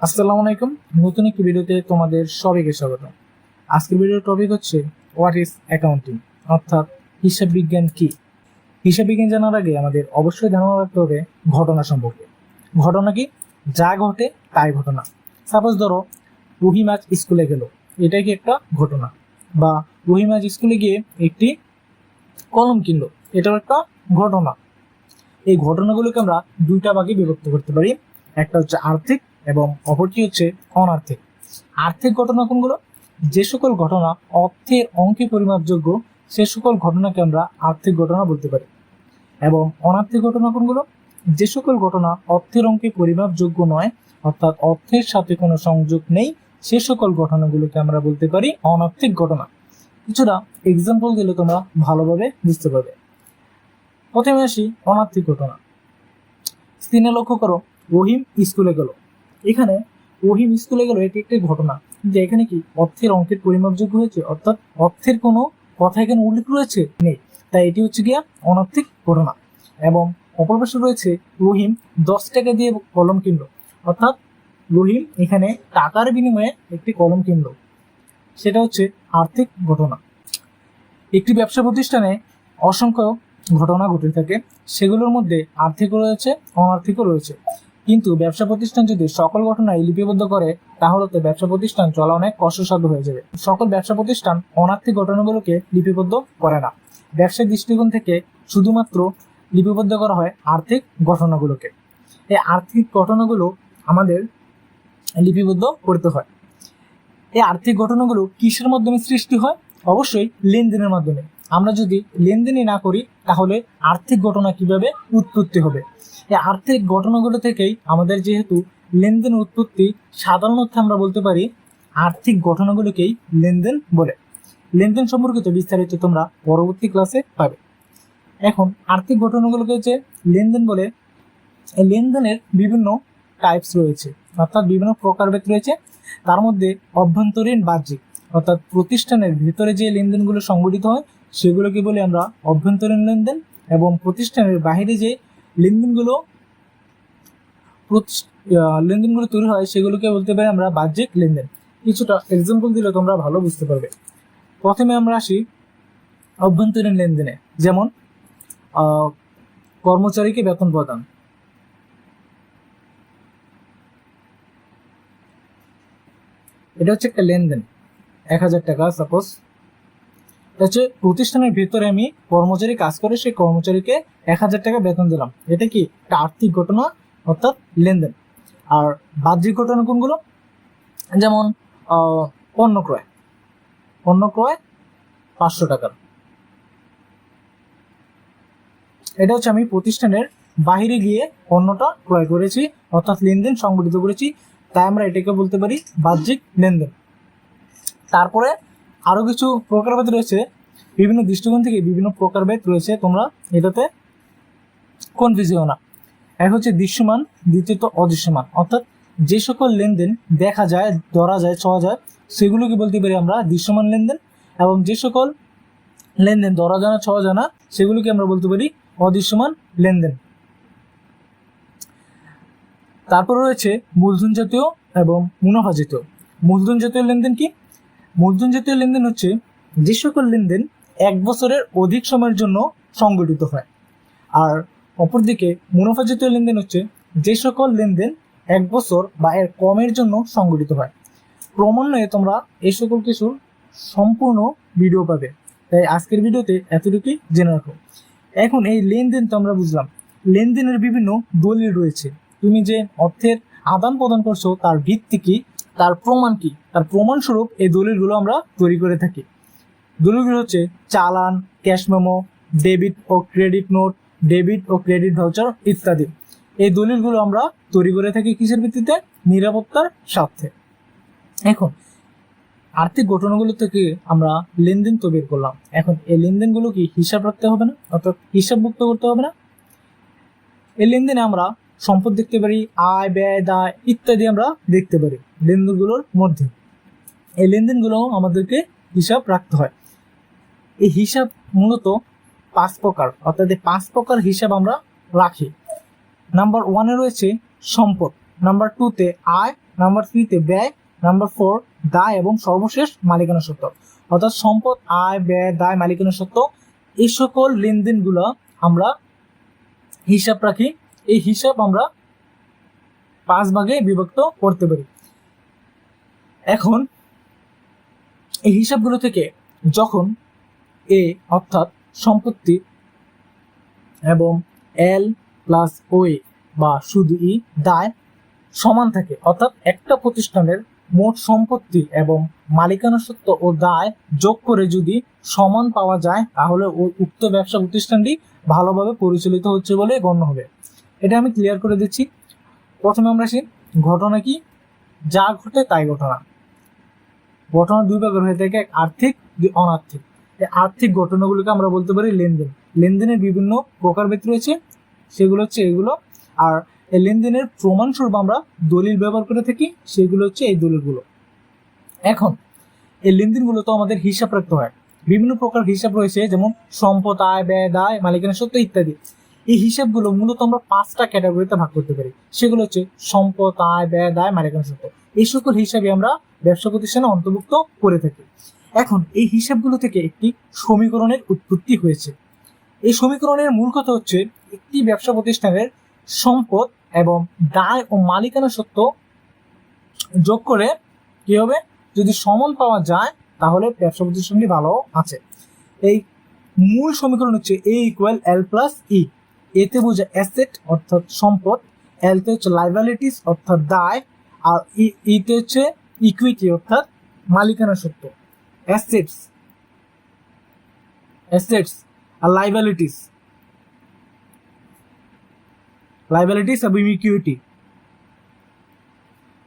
আসসালামু আলাইকুম। নতুন একটি ভিডিওতে তোমাদের সবাইকে স্বাগত আজকের ভিডিওর টপিক হচ্ছে হোয়াট ইজ অ্যাকাউন্টিং অর্থাৎ হিসাব বিজ্ঞান কি? হিসাব বিজ্ঞান জানার আগে আমাদের অবশ্যই ধারণা রাখতে হবে ঘটনা সম্পর্কে। ঘটনা কি? যা ঘটে তাই ঘটনা। সাপোজ ধরো, রহিম আজ স্কুলে গেল। এটাই কি একটা ঘটনা? বা রহিম আজ স্কুলে গিয়ে একটি কলম কিনলো। এটাও একটা ঘটনা। এই ঘটনাগুলোকে আমরা দুইটা ভাগে বিভক্ত করতে পারি। একটা হচ্ছে আর্থিক এবং অপরটি হচ্ছে অনার্থিক। আর্থিক ঘটনা কোনগুলো? যে সকল ঘটনা অর্থের অঙ্কে পরিমাপযোগ্য, সে সকল ঘটনাকে আমরা আর্থিক ঘটনা বলতে পারি। এবং অনার্থিক ঘটনা কোনগুলো? যে সকল ঘটনা অর্থের অঙ্কে পরিমাপযোগ্য নয়, অর্থাৎ অর্থের সাথে কোনো সংযোগ নেই, সে সকল ঘটনাগুলোকে আমরা বলতে পারি অনার্থিক ঘটনা। কিছুটা এক্সাম্পল দিলে তোমরা ভালোভাবে বুঝতে পারবে। প্রথমে আসি অনার্থিক ঘটনা। স্ক্রিনে লক্ষ্য করো, রহিম স্কুলে গেল। এখানে রহিম স্কুলে গেল এটি একটি ঘটনা যে এখানে কি অর্থের অঙ্কের পরিমাপযোগ্য হয়েছে? অর্থাৎ অর্থের কোনো কথা এখানে উল্লেখ রয়েছে? নেই। তাই এটি হচ্ছে গিয়া অনার্থিক ঘটনা। এবং অপর পাশে রয়েছে রহিম দশ টাকা দিয়ে কলম কিনলো। অর্থাৎ রহিম এখানে টাকার বিনিময়ে একটি কলম কিনলো। সেটা হচ্ছে আর্থিক ঘটনা। একটি ব্যবসা প্রতিষ্ঠানে অসংখ্য ঘটনা ঘটে থাকে। সেগুলোর মধ্যে আর্থিকও রয়েছে, অনার্থিকও রয়েছে। কিন্তু ব্যবসা প্রতিষ্ঠান যদি সকল ঘটনায় লিপিবদ্ধ করে, তাহলে তো ব্যবসা প্রতিষ্ঠান চলা অনেক কষ্টসাধ্য হয়ে যাবে। সকল ব্যবসা প্রতিষ্ঠান অনার্থিক ঘটনাগুলোকে লিপিবদ্ধ করে না। ব্যবসায়িক দৃষ্টিকোণ থেকে শুধুমাত্র লিপিবদ্ধ করা হয় আর্থিক ঘটনাগুলোকে। এই আর্থিক ঘটনাগুলো আমাদের লিপিবদ্ধ করতে হয়। এই আর্থিক ঘটনাগুলো কিসের মাধ্যমে সৃষ্টি হয়? অবশ্যই লেনদেনের মাধ্যমে। আমরা যদি লেনদেনই না করি, তাহলে আর্থিক ঘটনা কীভাবে উৎপত্তি হবে? এই আর্থিক ঘটনাগুলো থেকেই আমাদের যেহেতু লেনদেন উৎপত্তি, সাধারণত আমরা বলতে পারি আর্থিক ঘটনাগুলোকেই লেনদেন বলে। লেনদেন সম্পর্কিত বিস্তারিত তোমরা পরবর্তী ক্লাসে পাবে। এখন আর্থিক ঘটনাগুলোকে যে লেনদেন বলে। এই লেনদেনের বিভিন্ন টাইপস রয়েছে, অর্থাৎ বিভিন্ন প্রকারভেদ রয়েছে। তার মধ্যে অভ্যন্তরীণ বাহ্যিক, অর্থাৎ প্রতিষ্ঠানের ভিতরে যে লেনদেনগুলো সংগঠিত হয় সেগুলোকে বলি আমরা অভ্যন্তরীণ লেনদেন এবং প্রতিষ্ঠানের বাইরে যে লেনদেনগুলো লেনদেনগুলো তৈরি হয়, সেগুলোকে বলতে পারি আমরা বাহ্যিক লেনদেন। কিছুটা এক্সাম্পল দিলে তোমরা ভালো বুঝতে পারবে। প্রথমে আমরা আসি অভ্যন্তরীণ লেনদেনে, যেমন কর্মচারীকে বেতন প্রদান। এটা হচ্ছে একটা লেনদেন। এক হাজার টাকা সাপোজ হচ্ছে প্রতিষ্ঠানের ভিতরে আমি কর্মচারী কাজ করে সেই কর্মচারীকে এক হাজার টাকা বেতন দিলাম। এটা কি একটা আর্থিক ঘটনা অর্থাৎ লেনদেন? আর বাহ্যিক ঘটনা কোনগুলো? যেমন পণ্য ক্রয়। পণ্য ক্রয় পাঁচশো টাকার এটা হচ্ছে আমি প্রতিষ্ঠানের বাইরে গিয়ে পণ্যটা ক্রয় করেছি, অর্থাৎ লেনদেন সংগঠিত করেছি। তাই আমরা এটাকে বলতে পারি বাহ্যিক লেনদেন। তারপরে আরও কিছু প্রকারভেদ রয়েছে। বিভিন্ন দৃষ্টিকোণ থেকে বিভিন্ন প্রকারভেদ রয়েছে। তোমরা এটাতে কনফিউজ হও না। এক হচ্ছে দৃশ্যমান, দ্বিতীয়ত অদৃশ্যমান। অর্থাৎ যে সকল লেনদেন দেখা যায়, ধরা যায়, ছোঁয়া যায়, সেগুলোকে বলতে পারি আমরা দৃশ্যমান লেনদেন এবং যে সকল লেনদেন ধরা জানা ছোঁয়া জানা সেগুলোকে আমরা বলতে পারি অদৃশ্যমান লেনদেন। তারপর রয়েছে মূলধন জাতীয় এবং মুনাফা জাতীয়। মূলধন জাতীয় লেনদেন কি? মূলধন জাতীয় লেনদেন হচ্ছে যে সকল লেনদেন এক বছরের অধিক সময়ের জন্য সংগঠিত হয়। আর অপরদিকে মুনাফা জাতীয় লেনদেন হচ্ছে যে সকল লেনদেন এক বছর বা এর কমের জন্য সংগঠিত হয়। ক্রমান্বয়ে তোমরা এই সকল কিছুর সম্পূর্ণ ভিডিও পাবে। তাই আজকের ভিডিওতে এতটুকুই জেনে রাখো। এখন এই লেনদেন তো আমরা বুঝলাম। লেনদেনের বিভিন্ন দলিল রয়েছে। তুমি যে অর্থের আদান প্রদান করছ, তার ভিত্তি কি? তার প্রমাণ কি? তার প্রমাণস্বরূপ এই দলিলগুলো আমরা তৈরি করে থাকি। দলিলগুলো হচ্ছে চালান, ক্যাশ মেমো, ডেবিট ও ক্রেডিট নোট, ডেবিট ও ক্রেডিট ভাউচার ইত্যাদি। এই দলিলগুলো আমরা তৈরি করে থাকি কিসের ভিত্তিতে? নিরাপত্তার স্বার্থে। এখন, আর্থিক ঘটনাগুলো থেকে আমরা লেনদেন তো বের করলাম। এখন এই লেনদেনগুলো কি হিসাব রাখতে হবে না? অর্থাৎ হিসাবভুক্ত করতে হবে না? এই লেনদেনে আমরা সম্পদ দেখতে পারি, আয়, ব্যয়, দায় ইত্যাদি আমরা দেখতে পারি লেনদেনগুলোর মধ্যে। এই লেনদেনগুলো আমাদেরকে হিসাব রাখতে হয়। এই হিসাব মূলত পাঁচ প্রকার, অর্থাৎ এই পাঁচ প্রকার হিসাব আমরা রাখি। নাম্বার ওয়ানে রয়েছে সম্পদ, নাম্বার টুতে আয়, নাম্বার থ্রিতে ব্যয়, নাম্বার ফোর দায় এবং সর্বশেষ মালিকানা সত্ত্ব অর্থাৎ সম্পদ, আয়, ব্যয়, দায়, মালিকানা সত্ত্ব এই সকল লেনদেনগুলো আমরা হিসাব রাখি এই হিসাব আমরা পাঁচ ভাগে বিভক্ত করতে পারি। এখন এই হিসাবগুলো থেকে যখন এ অর্থাৎ সম্পত্তি এবং এল প্লাস ওয়ে বা শুধু ই দায় সমান থাকে, অর্থাৎ একটা প্রতিষ্ঠানের মোট সম্পত্তি এবং মালিকানা সত্ত্ব ও দায় যোগ করে যদি সমান পাওয়া যায়, তাহলে উক্ত ব্যবসা প্রতিষ্ঠানটি ভালোভাবে পরিচালিত হচ্ছে বলে গণ্য হবে। এটা আমি ক্লিয়ার করে দিচ্ছি। প্রথমে আমরা আসি, ঘটনা কি? যা ঘটে তাই ঘটনা। ঘটনা দুই ভাগের হয়ে থাকে এক আর্থিক, দুই অনার্থিক। এই আর্থিক ঘটনাগুলোকে আমরা বলতে পারি লেনদেন। লেনদেনের বিভিন্ন প্রকারভেদ রয়েছে, সেগুলো হচ্ছে এগুলো। আর এই লেনদেনের প্রমাণস্বরূপ আমরা দলিল ব্যবহার করে থাকি, সেগুলো হচ্ছে এই দলিলগুলো। এখন, এই লেনদেনগুলো তো আমাদের হিসাব রাখতে হয়। বিভিন্ন প্রকার হিসাব রয়েছে, যেমন সম্পদ, আয়, ব্যয়, দায়, মালিকানা সত্য ইত্যাদি। এই হিসাবগুলো মূলত আমরা পাঁচটা ক্যাটাগরিতে ভাগ করতে পারি। সেগুলো হচ্ছে সম্পদ, আয়, ব্যয়, দায় মালিকানা সত্ত্ব এই সকল হিসাবে আমরা ব্যবসা প্রতিষ্ঠানে অন্তর্ভুক্ত করে থাকি। এখন এই হিসাবগুলো থেকে একটি সমীকরণের উৎপত্তি হয়েছে। এই সমীকরণের মূল কথা হচ্ছে একটি ব্যবসা প্রতিষ্ঠানের সম্পদ এবং দায় ও মালিকানা সত্ত্ব যোগ করে কি হবে? যদি সমান পাওয়া যায়, তাহলে ব্যবসা প্রতিষ্ঠানটি ভালো আছে। এই মূল সমীকরণ হচ্ছে A equal L plus E এতে বোঝা অ্যাসেট অর্থাৎ সম্পদ, এলতে হচ্ছে লাইবিলিটিস অর্থাৎ দায়, আর ইতে হচ্ছে ইকুইটি অর্থাৎ মালিকানা সত্ত্ব অ্যাসেটস অ্যাসেটস আর লাইবিলিটিস লাইবিলিটিস এবং ইকুইটি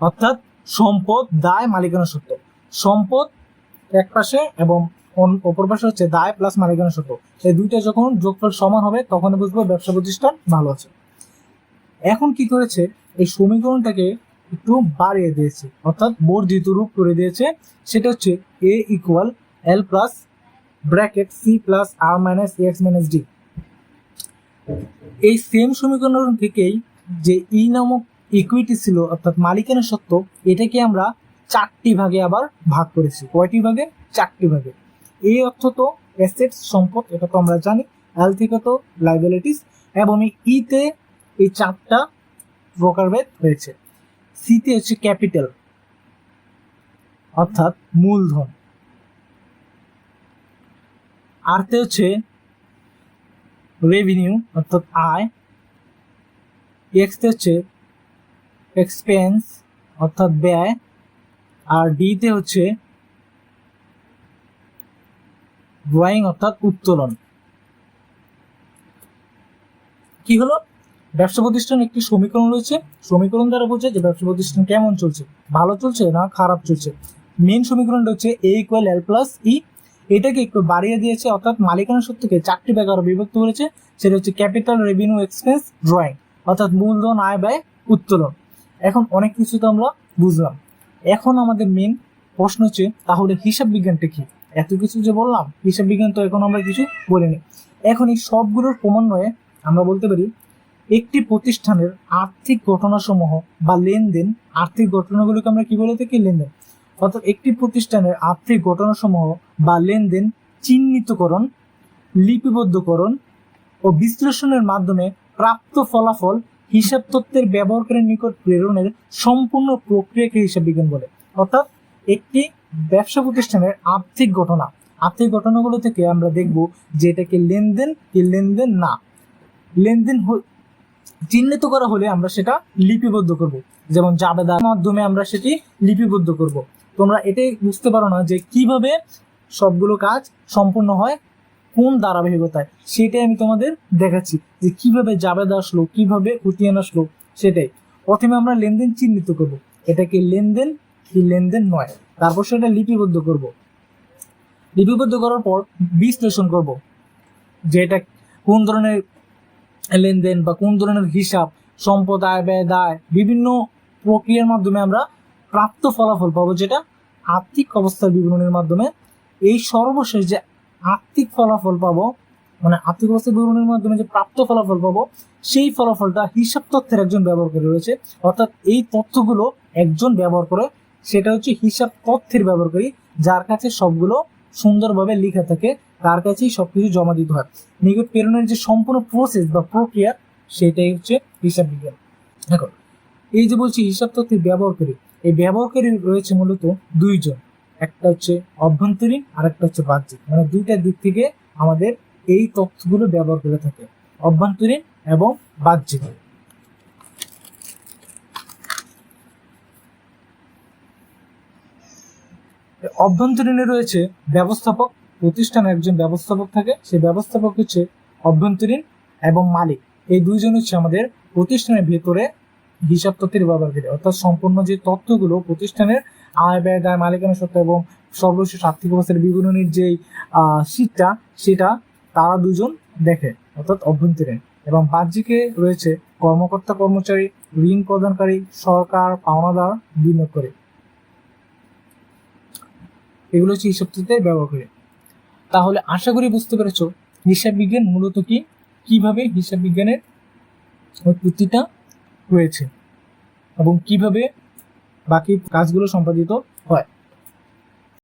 অর্থাৎ সম্পদ, দায়, মালিকানা সত্ত্ব সম্পদ এক পাশে এবং অপর পাশে হচ্ছে দায় প্লাস মালিকানা সত্ত্ব এই দুইটা যখন যোগফল সমান হবে তখন বুঝব ব্যবসা প্রতিষ্ঠান ভালো আছে। এখন কি করেছে? এই সমীকরণটাকে একটু বাড়িয়ে দিয়েছে। অর্থাৎ বর্ধিত রূপ করে দিয়েছে। সেটা হচ্ছে A equal L plus bracket C plus R minus X minus D এই সেম সমীকরণ থেকেই যে ই নামক ইকুইটি ছিল, অর্থাৎ মালিকানা সত্ত্ব, এটাকে আমরা চারটি ভাগে আবার ভাগ করেছি। কয়টি ভাগে? চারটি ভাগে। এই অর্থ তো অ্যাসেটস সম্পদ, এটা তো আমরা জানি। এল থেকে তো লাইবিলিটিস এবং এই ইতে এই চারটা প্রকারভেদ হয়েছে সিতে হচ্ছে ক্যাপিটাল অর্থাৎ মূলধন। আরতে হচ্ছে রেভিনিউ অর্থাৎ আয়। এক্সতে হচ্ছে এক্সপেন্স অর্থাৎ ব্যয়। আর ডিতে হচ্ছে ড্রয়িং অর্থাৎ উত্তোলন। কি হলো? ব্যবসা প্রতিষ্ঠান একটি সমীকরণ রয়েছে। সমীকরণ দ্বারা বোঝে যে ব্যবসা প্রতিষ্ঠান কেমন চলছে, ভালো চলছে না খারাপ চলছে। মেন সমীকরণটা হচ্ছে A equal L plus E এটাকে একটু বাড়িয়ে দিয়েছে, অর্থাৎ মালিকানা সত্যকে চারটি আরও বিভক্ত করেছে। সেটা হচ্ছে ক্যাপিটাল রেভিনিউ এক্সপেন্স ড্রয়িং অর্থাৎ মূলধন আয় ব্যয় উত্তোলন। এখন অনেক কিছু তো আমরা বুঝলাম। এখন আমাদের মেন প্রশ্ন হচ্ছে, তাহলে হিসাব বিজ্ঞানটা কি? এত কিছু যে বললাম, হিসাব বিজ্ঞান তো এখন আমরা কিছু বলিনি। এখন এই সবগুলোর ক্রমান্বয়ে আমরা বলতে পারি, একটি প্রতিষ্ঠানের আর্থিক ঘটনাসমূহ বা লেনদেন, আর্থিক ঘটনাগুলোকে আমরা কি বলে থাকি? লেনদেন। অর্থাৎ একটি প্রতিষ্ঠানের আর্থিক ঘটনাসমূহ বা লেনদেন চিহ্নিতকরণ, লিপিবদ্ধকরণ ও বিশ্লেষণের মাধ্যমে প্রাপ্ত ফলাফল, হিসাব তত্ত্বের ব্যবহারকারীর নিকট প্রেরণের সম্পূর্ণ প্রক্রিয়াকে হিসাব বিজ্ঞান বলে। অর্থাৎ একটি ব্যবসা প্রতিষ্ঠানের আর্থিক ঘটনা। আর্থিক ঘটনাগুলো থেকে আমরা দেখব যে এটাকে লেনদেন কি লেনদেন না। লেনদেন চিহ্নিত করা হলে আমরা সেটা লিপিবদ্ধ করব। যেমন জাবেদার মাধ্যমে আমরা সেটি লিপিবদ্ধ করব। তোমরা এটাই বুঝতে পারো না যে কীভাবে সবগুলো কাজ সম্পূর্ণ হয়, কোন ধারাবাহিকতায়। সেটাই আমি তোমাদের দেখাচ্ছি যে কীভাবে জাবেদা আসলো, কীভাবে উতিয়ান আসলো, সেটাই। প্রথমে আমরা লেনদেন চিহ্নিত করব। এটাকে লেনদেন কি লেনদেন নয়। তারপর সেটা লিপিবদ্ধ করব। লিপিবদ্ধ করার পর বিশ্লেষণ করব যে এটা কোন ধরনের লেনদেন বা কোন ধরনের হিসাব, সম্পদ, আয়, ব্যয়, দায়, বিভিন্ন প্রক্রিয়ার মাধ্যমে আমরা প্রাপ্ত ফলাফল পাবো যেটা আর্থিক অবস্থার বিবরণের মাধ্যমে। এই সর্বশেষ যে আর্থিক ফলাফল পাবো মানে আর্থিক অবস্থার বিবরণের মাধ্যমে যে প্রাপ্ত ফলাফল পাবো, সেই ফলাফলটা হিসাব তথ্যের একজন ব্যবহার করে রয়েছে। অর্থাৎ এই তথ্যগুলো একজন ব্যবহার করে সেটা হচ্ছে হিসাব তথ্যের ব্যবহারকারী, যার কাছে সবগুলো সুন্দরভাবে লেখা থাকে, তার কাছেই সবকিছু জমা দিতে হয়। নিকট প্রেরণের যে সম্পূর্ণ প্রসেস বা প্রক্রিয়া, সেটাই হচ্ছে হিসাব বিজ্ঞান। দেখো, এই যে বলছি হিসাব তথ্যের ব্যবহারকারী, এই ব্যবহারকারী রয়েছে মূলত দুইজন। একটা হচ্ছে অভ্যন্তরীণ আর একটা হচ্ছে বাহ্যিক। মানে দুইটা দিক থেকে আমাদের এই তথ্যগুলো ব্যবহার করে থাকে, অভ্যন্তরীণ এবং বাহ্যিক। অভ্যন্তরীণে রয়েছে ব্যবস্থাপক, প্রতিষ্ঠানে একজন ব্যবস্থাপক থাকে, সেই ব্যবস্থাপক হচ্ছে অভ্যন্তরীণ এবং মালিক। এই দুইজন হচ্ছে আমাদের প্রতিষ্ঠানের ভেতরে হিসাব তথ্যের ব্যবহারকারী অর্থাৎ সম্পূর্ণ যে তথ্যগুলো প্রতিষ্ঠানের আয়, ব্যয়, দায়, মালিকানা সত্ত্ব এবং সর্বশেষ আর্থিক অবস্থার বিবরণীর যে শীটটা, সেটা তারা দুজন দেখে, অর্থাৎ অভ্যন্তরীণ। এবং বাহ্যিকে রয়েছে কর্মকর্তা, কর্মচারী, ঋণ প্রদানকারী, সরকার, পাওনাদার বিনিয়োগ করে এগুলো হচ্ছে হিসাব তত্ত্বের ব্যবহার করে। তাহলে আশা করি বুঝতে পেরেছ হিসাব বিজ্ঞান মূলত কি? কীভাবে হিসাব বিজ্ঞানের উৎপত্তিটা হয়েছে এবং কীভাবে বাকি কাজগুলো সম্পাদিত হয়।